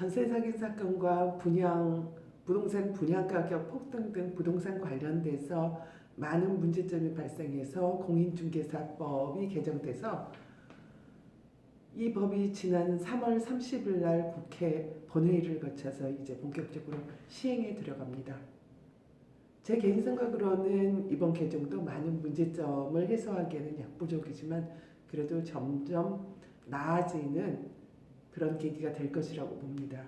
전세 사기 사건과 분양 부동산 분양 가격 폭등 등 부동산 관련돼서 많은 문제점이 발생해서 공인중개사법이 개정돼서 이 법이 지난 3월 30일 날 국회 본회의를 거쳐서 이제 본격적으로 시행에 들어갑니다. 제 개인 생각으로는 이번 개정도 많은 문제점을 해소하기에는 약부족이지만 그래도 점점 나아지는 그런 계기가 될 것이라고 봅니다.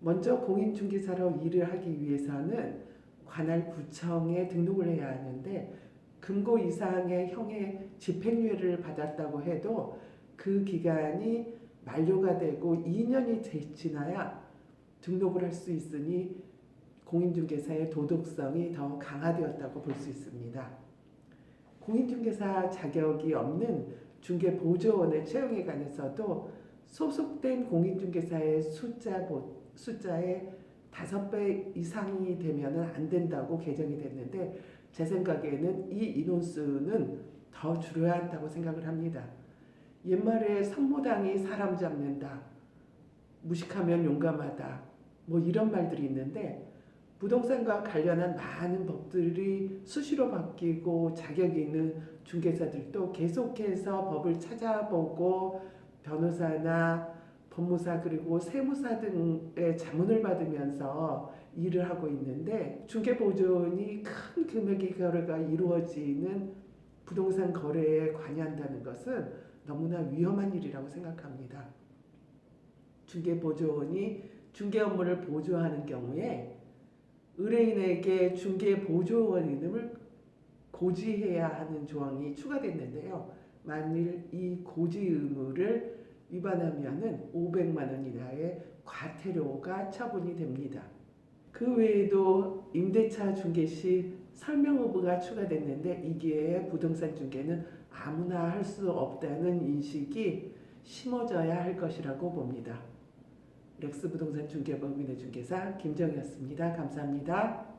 먼저 공인중개사로 일을 하기 위해서는 관할 구청에 등록을 해야 하는데 금고 이상의 형의 집행유예를 받았다고 해도 그 기간이 만료가 되고 2년이 지나야 등록을 할 수 있으니 공인중개사의 도덕성이 더 강화되었다고 볼 수 있습니다. 공인중개사 자격이 없는 중개보조원의 채용에 관해서도 소속된 공인중개사의 숫자 보- 숫자의 다섯 배 이상이 되면은 안 된다고 개정이 됐는데 제 생각에는 이 인원수는 더 줄여야 한다고 생각을 합니다. 옛말에 성모당이 사람 잡는다, 무식하면 용감하다, 뭐 이런 말들이 있는데 부동산과 관련한 많은 법들이 수시로 바뀌고 자격이 있는 중개사들도 계속해서 법을 찾아보고 변호사나 법무사 그리고 세무사 등의 자문을 받으면서 일을 하고 있는데 중개 보존이 큰 금액의 거래가 이루어지는 부동산 거래에 관여한다는 것은 너무나 위험한 일이라고 생각합니다. 중개 보조원이 중개 업무를 보조하는 경우에 의뢰인에게 중개 보조원 이름을 고지해야 하는 조항이 추가됐는데요. 만일 이 고지 의무를 위반하면은 500만 원 이하의 과태료가 처분이 됩니다. 그 외에도 임대차 중개 시 설명 의무가 추가됐는데 이게 부동산 중개는 아무나 할 수 없다는 인식이 심어져야 할 것이라고 봅니다. 렉스 부동산 중개법인의 중개사 김정이었습니다. 감사합니다.